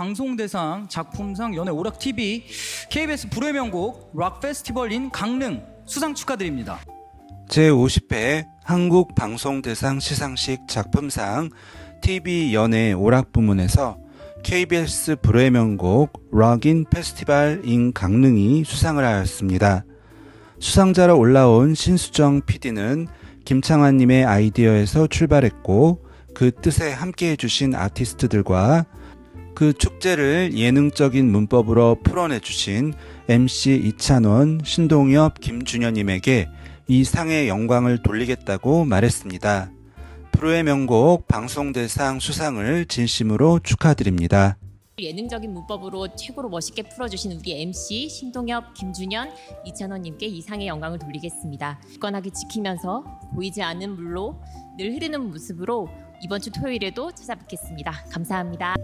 방송대상, 작품상, 연예 오락 TV, KBS 불의 명곡 락 페스티벌인 강릉 수상 축하드립니다. 제50회 한국 방송대상 시상식 작품상 TV 연예 오락 부문에서 KBS 불의 명곡 락인 페스티벌 인 강릉이 수상을 하였습니다. 수상자로 올라온 신수정 PD는 김창완님의 아이디어에서 출발했고 그 뜻에 함께 해 주신 아티스트들과 그 축제를 예능적인 문법으로 풀어내 주신 MC 이찬원, 신동엽, 김준현님에게 이 상의 영광을 돌리겠다고 말했습니다. 프로의 명곡 방송대상 수상을 진심으로 축하드립니다. 예능적인 문법으로 최고로 멋있게 풀어주신 우리 MC 신동엽, 김준현, 이찬원님께 이상의 영광을 돌리겠습니다. 굳건하게 지키면서 보이지 않는 물로 늘 흐르는 모습으로 이번 주 토요일에도 찾아뵙겠습니다. 감사합니다.